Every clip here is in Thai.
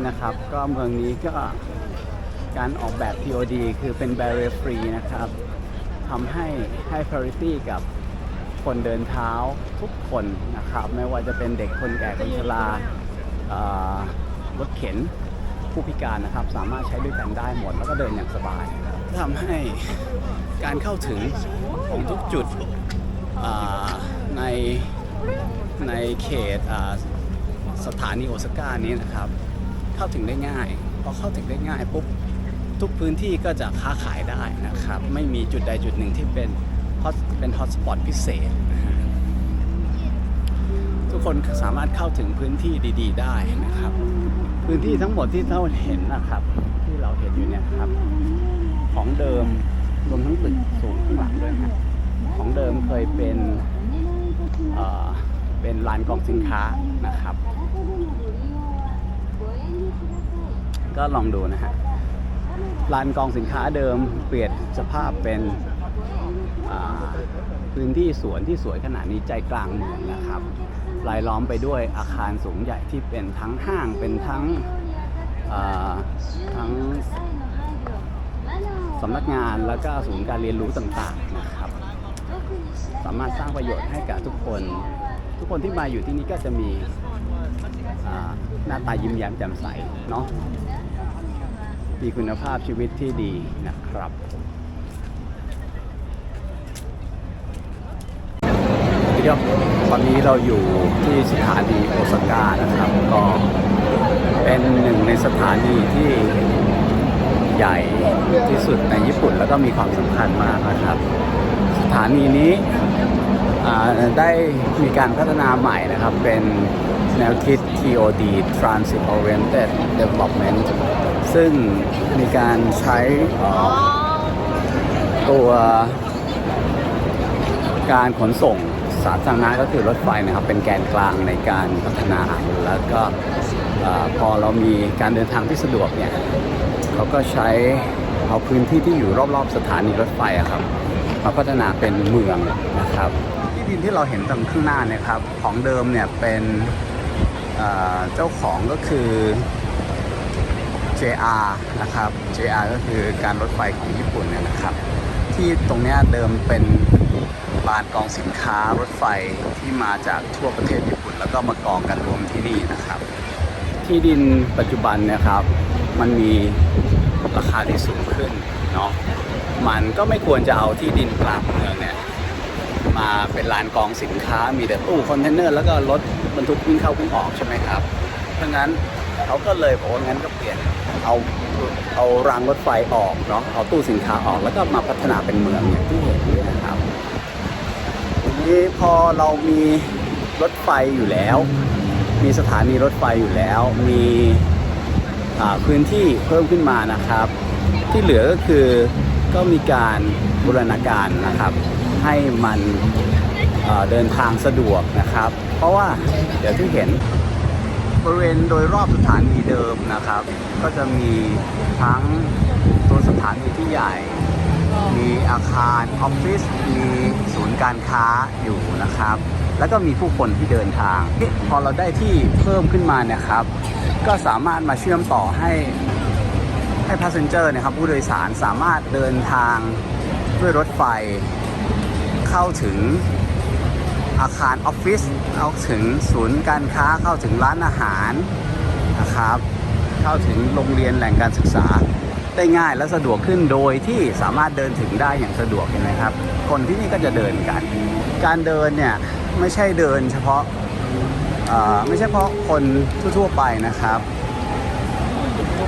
นี่นะครับ ก็เมืองนี้ก็การออกแบบ TOD คือเป็น barrier free นะครับทำให้ให้ priority กับคนเดินเท้าทุกคนนะครับ ไม่ว่าจะเป็นเด็กคนแก่คนชรารถเข็นผู้พิการนะครับ สามารถใช้ด้วยกันได้หมด แล้วก็เดินอย่างสบายทำให้การเข้าถึงของทุกจุดในในเขตสถานีโอซาก้านี้นะครับ เข้าถึงได้ง่าย พอเข้าถึงได้ง่ายปุ๊บทุกพื้นที่ก็จะค้าขายได้นะครับ ไม่มีจุดใดจุดหนึ่งที่เป็นฮอตเป็นฮอตสปอตพิเศษนะฮะทุกคนสามารถเข้าถึงพื้นที่ดี ๆ ได้นะครับ พื้นที่ทั้งหมดที่เราเห็นนะครับ ที่เราเห็นอยู่เนี่ยครับ ของเดิมรวมทั้งตึกสูงข้างหลังด้วยนะของเดิมเคยเป็นเอ่อเป็นลานกองสินค้านะครับ ก็ลองดูนะฮะลานกองสินค้าเดิมเปลี่ยนสภาพเป็นพื้นที่สวนที่สวยขนาดนี้ใจกลางเมืองนะครับรายล้อมไปด้วยอาคารสูงใหญ่ที่เป็นทั้งห้างเป็นทั้งทั้งสำนักงานแล้วก็ศูนย์การเรียนรู้ต่างๆนะครับ สามารถสร้างประโยชน์ให้กับทุกคน ทุกคนที่มาอยู่ที่นี่ก็จะมีหน้าตายิ้มแย้มแจ่มใสเนาะ มีคุณภาพชีวิตที่ดีนะครับเดี๋ยวตอนนี้เราอยู่ที่สถานีโอซาก้านะครับ ก็เป็นหนึ่งในสถานีที่ใหญ่ที่สุดในญี่ปุ่นแล้วก็มีความสำคัญมากนะครับ สถานีนี้ได้มีการพัฒนาใหม่นะครับ เป็นแนวคิด TOD Transit Oriented Development ซึ่งมีการใช้ตัวการขนส่งสาธารณะก็คือรถไฟนะครับ เป็นแกนกลางในการพัฒนาแล้วก็พอเรามีการเดินทางที่สะดวกเนี่ยเขาก็ใช้เอาพื้นที่ที่อยู่รอบๆสถานีรถไฟอะครับมาพัฒนาเป็นเมืองนะครับที่ดินที่เราเห็นตรงข้างหน้าเนี่ยครับ ของเดิมเนี่ยเป็นเอ่อเจ้าของก็คือ JR นะครับ JR ก็คือการรถไฟของญี่ปุ่นเนี่ยนะครับ ที่ตรงนี้เดิมเป็นลานกองสินค้ารถไฟที่มาจากทั่วประเทศญี่ปุ่น แล้วก็มากองกันรวมที่นี่นะครับ ที่ดินปัจจุบันเนะครับ มันมีราคาที่สูงขึ้นเนาะมันก็ไม่ควรจะเอาที่ดินกลางเมืองเนี่ยมาเป็นลานกองสินค้ามีแต่ตู้คอนเทนเนอร์แล้วก็รถบรรทุกวิ่งเข้าวิ่งออกใช่ไหมครับเพราะงั้นเขาก็เลยบอกว่างั้นก็เปลี่ยน เอาเอารางรถไฟออกเนาะเอาตู้สินค้าออกแล้วก็มาพัฒนาเป็นเมืองอย่างที่เห็นนี่นะครับทีนี้พอเรามีรถไฟอยู่แล้ว มีสถานีรถไฟอยู่แล้ว มีพื้นที่เพิ่มขึ้นมานะครับ ที่เหลือก็คือก็มีการบูรณาการนะครับ ให้มันเดินทางสะดวกนะครับ เพราะว่าเดี๋ยวที่เห็นบริเวณโดยรอบสถานีเดิมนะครับ ก็จะมีทั้งตัวสถานีที่ใหญ่ มีอาคารออฟฟิศ มีศูนย์การค้าอยู่นะครับ แล้วก็มีผู้คนที่เดินทาง พอเราได้ที่เพิ่มขึ้นมาเนี่ยครับ ก็สามารถมาเชื่อมต่อให้ให้ passenger นะครับผู้โดยสารสามารถเดินทางด้วยรถไฟ เข้าถึงอาคารออฟฟิศ เข้าถึงศูนย์การค้า เข้าถึงร้านอาหารนะครับ เข้าถึงโรงเรียนแหล่งการศึกษา ได้ง่ายและสะดวกขึ้นโดยที่สามารถเดินถึงได้อย่างสะดวกเห็นไหมครับ คนที่นี่ก็จะเดินกัน การเดินเนี่ยไม่ใช่เดินเฉพาะไม่ใช่เพราะคนทั่วๆไปนะครับ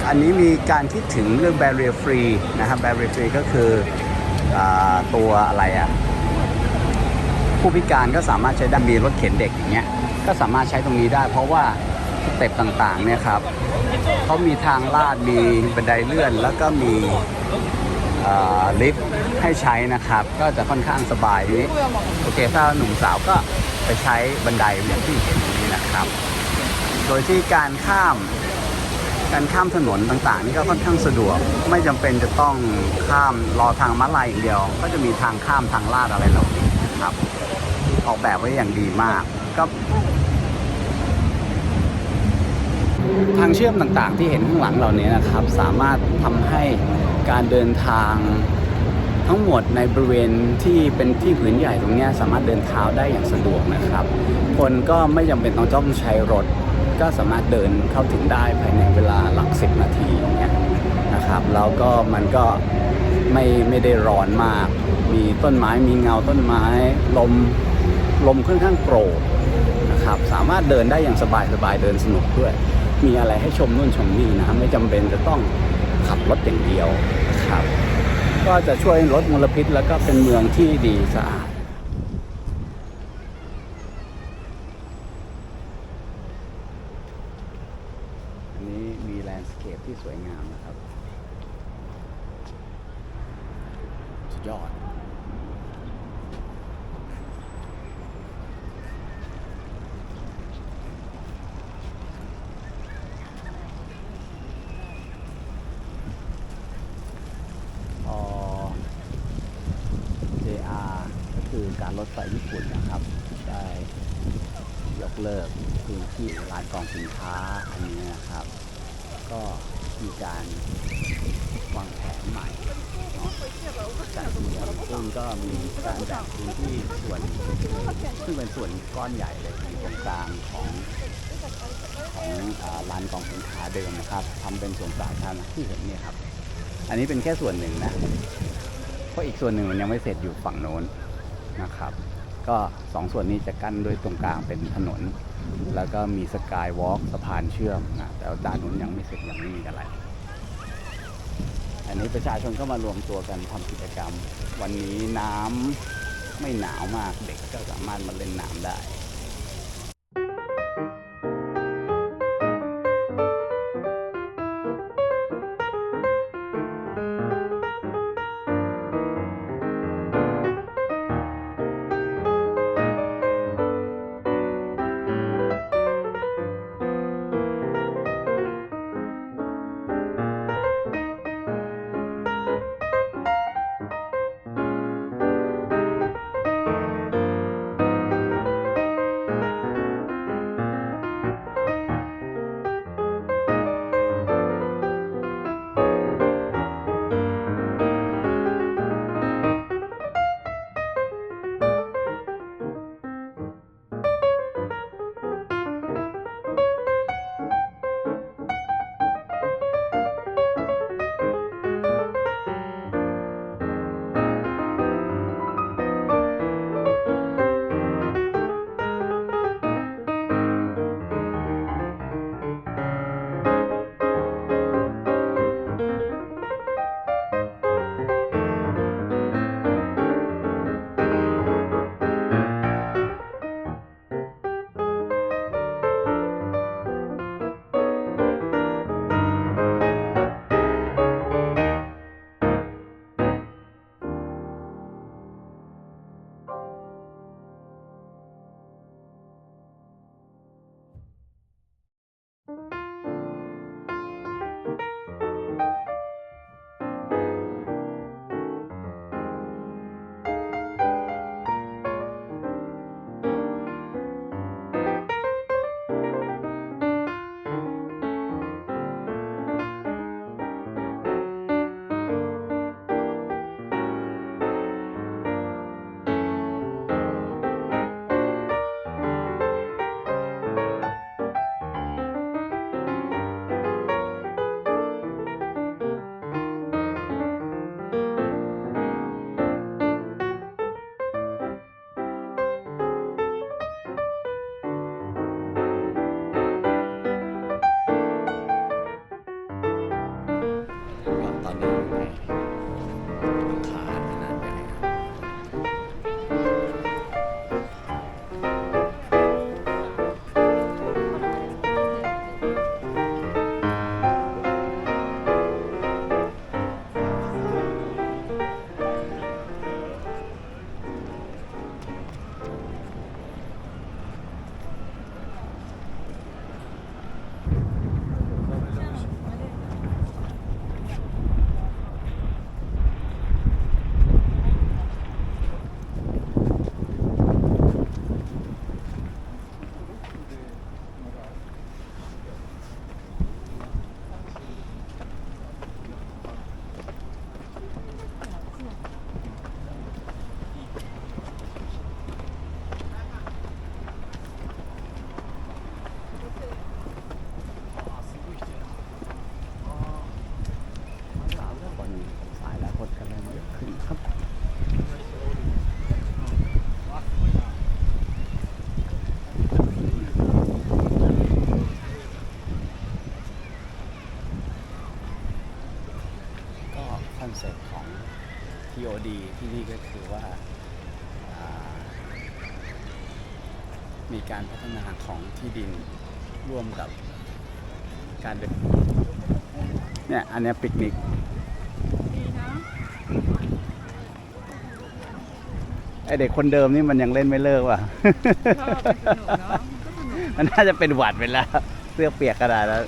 อันนี้มีการคิดถึงเรื่อง barrier free นะครับ barrier free ก็คืออตัวอะไรอะผู้พิการก็สามารถใช้ได้มีรถเข็นเด็กอย่างเงี้ยก็สามารถใช้ตรงนี้ได้ เพราะว่าสเต็ปต่างๆเนี่ยครับ เขามีทางลาดมีบันไดเลื่อน แล้วก็มีลิฟต์ให้ใช้นะครับ ก็จะค่อนข้างสบายทีนี้โอเคถ้าหนุ่มสาวก็ไปใช้บันไดอย่างที่เห็นนี้นะครับ โดยที่การข้ามการข้ามถนนต่างๆ นี่ก็ค่อนข้างสะดวก ไม่จำเป็นจะต้องข้ามรอทางม้าลายอย่างเดียว ก็จะมีทางข้ามทางลาดอะไรเหล่านี้นะครับ ออกแบบไว้อย่างดีมาก ก็ ทางเชื่อมต่างๆ ที่เห็นข้างหลังเราเนี้นะครับ สามารถทำให้การเดินทางทั้งหมดในบริเวณที่เป็นที่ผืนใหญ่ตรงนี้สามารถเดินเท้าได้อย่างสะดวกนะครับ คนก็ไม่จำเป็นต้องต้องใช้รถ ก็สามารถเดินเข้าถึงได้ภายในเวลาหลักสิบนาทีเงี้ยนะครับแล้วก็มันก็ไม่ไม่ได้ร้อนมาก มีต้นไม้มีเงาต้นไม้ ลมลมค่อนข้างโปร่งนะครับ สามารถเดินได้อย่างสบายสบายๆเดินสนุกด้วย มีอะไรให้ชมนู่นชมนี่นะไม่จำเป็นจะต้องขับรถอย่างเดียวนะครับ ก็จะช่วยลดมลพิษแล้วก็เป็นเมืองที่ดีสะอาด อันนี้มีแลนด์สเคปที่สวยงามนะครับ สุดยอด พอ JR ก็คือการร ถไฟญี่ปุ่นนะครับ ได้ยกเลิกพื้นที่ลานกองสินค้าอันนี้นะครับ ก็มีการวางแผนใหม่เนาะจัดเมืองซึ่งก็มีการแบ่งพื้นที่ส่วนซึ่งเป็นส่วนก้อนใหญ่เลยอยู่ตรงกลางของของลานกองสินค้าเดิมนะครับทำเป็นส่วนสาธารณะที่เห็นเนี่ยครับ อันนี้เป็นแค่ส่วนหนึ่งนะเพราะอีกส่วนหนึ่งมันยังไม่เสร็จอยู่ฝั่งโน้น นะครับ ก็สองส่วนนี้จะกั้นด้วยตรงกลางเป็นถนน แล้วก็มีสกายวอล์กสะพานเชื่อมนะแต่ว่าด้านนู้นยังไม่เสร็จยังไม่มีอะไร อันนี้ประชาชนก็มารวมตัวกันทำกิจกรรม วันนี้น้ำไม่หนาวมากเด็กก็สามารถมาเล่นน้ำได้ TOD ที่นี่ก็คือว่าอ่ามีการพัฒนาของที่ดินร่วมกับการเดินเนี่ยอันเนี้ยปิกนิกดีนะไอเด็กคนเดิมนี่มันยังเล่นไม่เลิกว่ะ ชอบสนุกเนาะก็สนุก มันน่าจะเป็นหวัดไปแล้ว เสื้อเปียกกระดาษแล้ว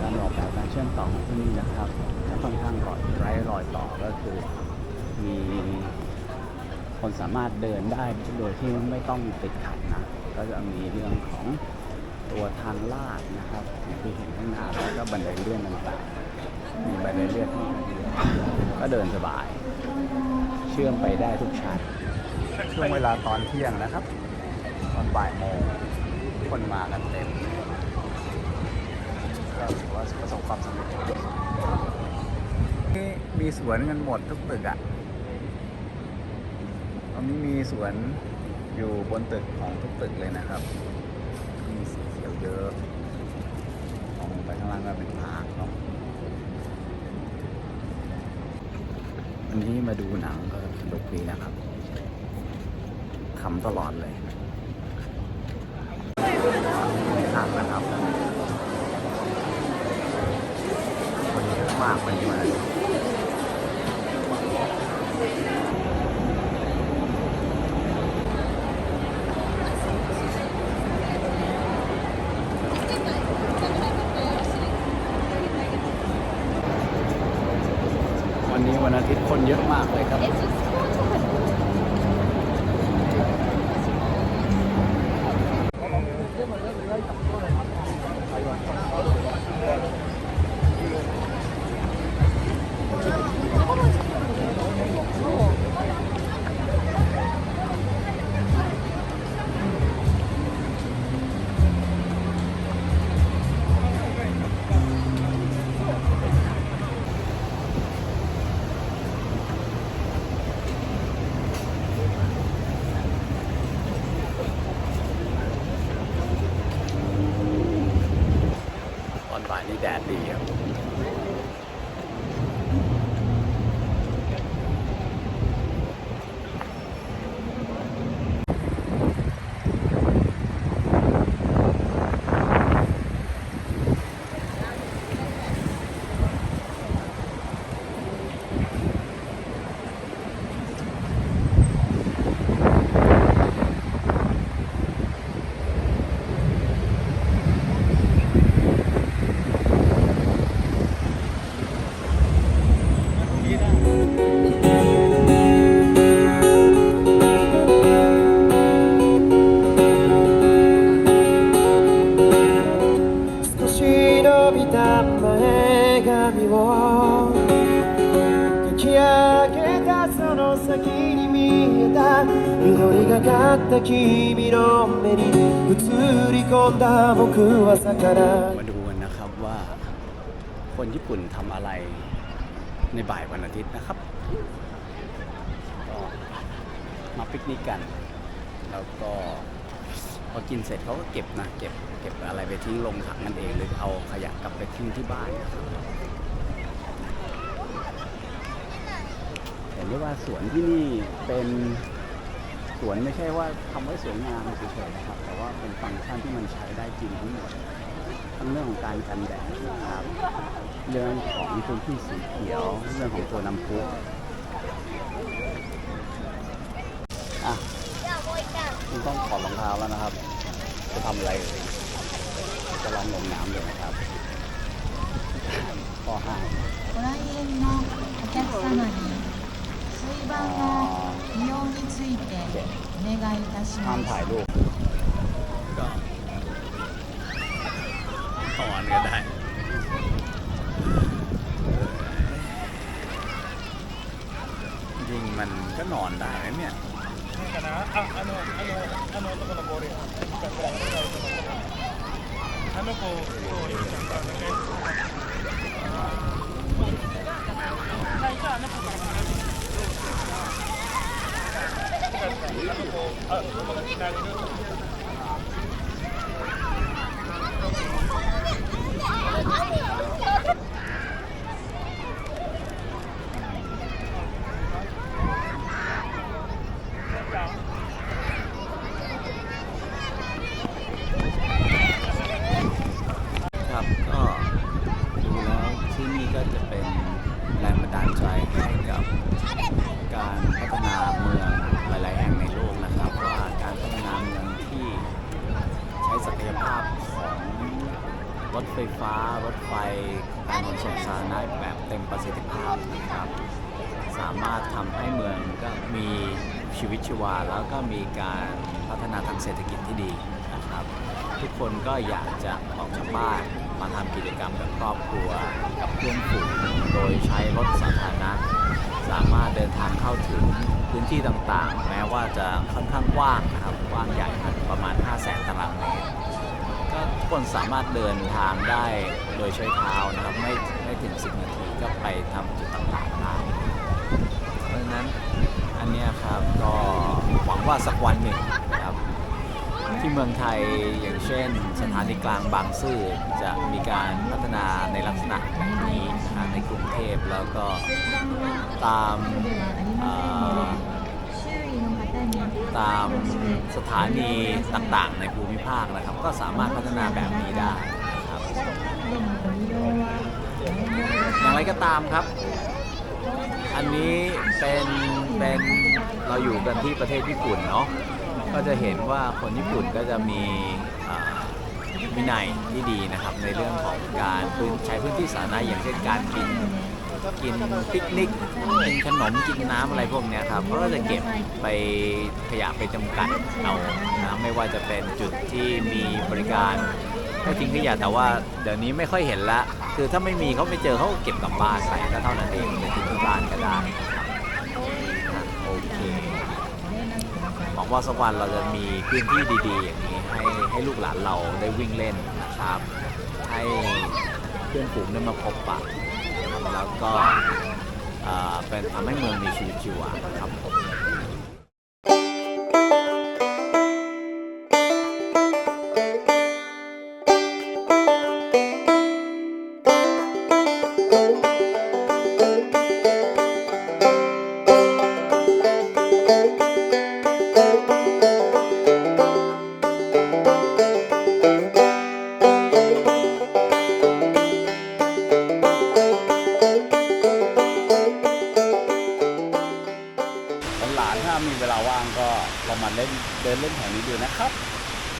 การออกแบบการเชื่อมต่อของที่นี่นะครับก็ค่อนข้างรอยไร้รอยต่อก็คือ มีคนสามารถเดินได้โดยที่ไม่ต้องติดขัดนะ ก็จะมีเรื่องของตัวทางลาดนะครับอย่างที่เห็นข้างหน้าแล้วก็บันไดเลื่อนต่างๆ มีบันไดเลื่อนให้เดียวก็เดินสบาย เชื่อมไปได้ทุกชั้นช่วงเวลาตอนเที่ยงนะครับ ตอนบ่ายโมงคนมากันเต็มก็ถือว่าประสบความสำเร็จนี่มีสวนกันหมดทุกตึกอะ่ะ ตอนนี้มีสวนอยู่บนตึกของทุกตึกเลยนะครับ มีสีเขียวเยอะมองไปข้างล่างก็เป็นพาร์คเนาะวันนี้มาดูหนังก็สนุกดีนะครับขำตลอดเลยข้างนะครับคนเยอะมากวันนี้มา びた前髪をかき上げたその先に見えた緑がかった君の目に映り込んだ僕は魚 มาดูกันนะครับว่าคนญี่ปุ่นทำอะไรในบ่ายวันอาทิตย์นะครับ ก็มาปิกนิกกัน แล้วก็ พอกินเสร็จเขาก็เก็บนะเก็บเก็บอะไรไปทิ้งลงถังนั่นเองหรือเอาขยะกลับไปทิ้งที่บ้านนะครับเห็นได้ว่าสวนที่นี่เป็นสวนไม่ใช่ว่าทำไว้สวยงามเฉยๆนะครับ แต่ว่าเป็นฟังก์ชันที่มันใช้ได้จริงทั้งหมดทั้งเรื่องของการกันแดดนะครับ เรื่องของพื้นที่สีเขียวเรื่องของตัวน้ำพุอะ คุณต้องถอดรองเท้าแล้วนะครับ จะทำอะไรเอ่ยจะลองลงน้ำเลยนะครับข้อห้าม ご来園のお客様に水盤の利用についてお願いいたし ห้าม ます ถ่ายรูปก็ถอนก็ได้ จริงมันก็นอนได้นะเนี่ย かなああのあのあの男のボールあの子とゆみちゃんから仲良く最初あの子から話してあの子あ友達になれるとか ให้เมืองก็มีชีวิตชีวาแล้วก็มีการพัฒนาทางเศรษฐกิจที่ดีนะครับ ทุกคนก็อยากจะออกจากบ้านมาทำกิจกรรมกับครอบครัวกับเพื่อนฝูงโดยใช้รถสาธารณะสามารถเดินทางเข้าถึงพื้นที่ต่างๆ แม้ว่าจะค่อนข้างกว้างนะครับกว้างใหญ่ครับประมาณ 5 0 0แสนตารางเมตรก็ทุกคนสามารถเดินทางได้โดยใช้เท้านะครับไม่ไม่ถึง 10 นาทีก็ไปทำจุดต่างๆได้ เพราะฉะ นั้น อันเนี้ยครับก็หวังว่าสักวันหนึ่งนะครับที่เมืองไทยอย่างเช่น สถานีกลางบางซื่อจะมีการพัฒนาในลักษณะแบบนี้นะในกรุงเทพแล้วก็ตามตามสถานีต่างๆ ในภูมิภาคนะครับ ก็สามารถพัฒนาแบบนี้ได้นะครับอย่างไรก็ตามครับ อันนี้เป็นเป็นเราอยู่กันที่ประเทศญี่ปุ่นเนาะก็จะเห็นว่าคนญี่ปุ่นก็จะมีวินัยที่ดีนะครับในเรื่องของการพื้นใช้พื้นที่สาธารณะอย่างเช่นการกินกินปิกนิกกินขนมกินน้ำอะไรพวกนี้ครับเขาก็จะเก็บไปขยะไปจำกัดเอานะไม่ว่าจะเป็นจุดที่มีบริการให้ทิ้งขยะแต่ว่าเดี๋ยวนี้ไม่ค่อยเห็นละ คือถ้าไม่มีเขาไม่เจอเขาเก็บกลับบ้านไปก็เท่านั้นเองไปทิ้งที่บ้านก็ได้นะครับโอเคหวังว่าสักวันเราจะมีพื้นที่ดีๆ อย่างนี้ให้ให้ลูกหลานเราได้วิ่งเล่นนะครับ ให้เพื่อนฝูงได้มาพบปะแล้วก็เอ่อเป็นทำให้เมืองมีชีวิตชีวาครับผม